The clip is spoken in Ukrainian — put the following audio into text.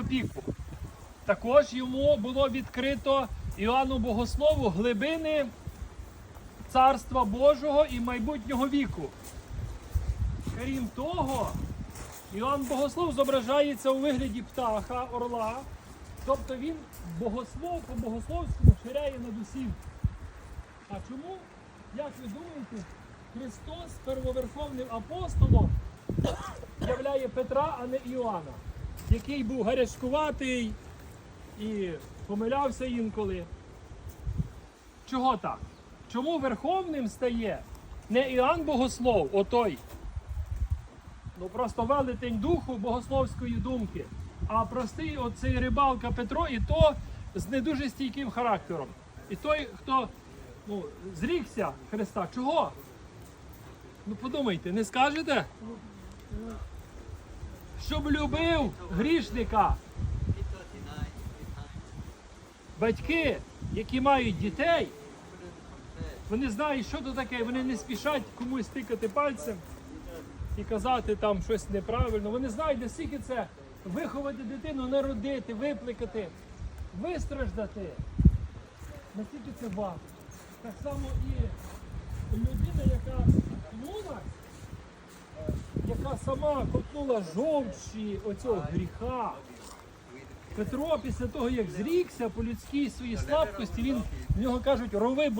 опіку. Також йому було відкрито Іоанну Богослову глибини Царства Божого і майбутнього віку. Крім того, Іоанн Богослов зображається у вигляді птаха, орла, тобто він богослов по богословському ширяє над усім. А чому, як ви думаєте, Христос первоверховним апостолом являє Петра, а не Іоанна, який був гарячкуватий і помилявся інколи. Чого так? Чому верховним стає не Іоанн Богослов, отой, ну просто велетень духу богословської думки, а простий оцей рибалка Петро, і то з не дуже стійким характером. І той, хто ну, зрікся Христа. Чого? Ну подумайте, не скажете? Щоб любив грішника. Батьки, які мають дітей, вони знають, що то таке, вони не спішать комусь тикати пальцем і казати там щось неправильно. Вони знають, наскільки це виховати дитину, народити, випликати, вистраждати. Наскільки це важко. Так само і людина, яка яка сама копнула жовчі оцього гріха. Петро після того, як зрікся по людській своїй слабкості, він в нього кажуть, рови були.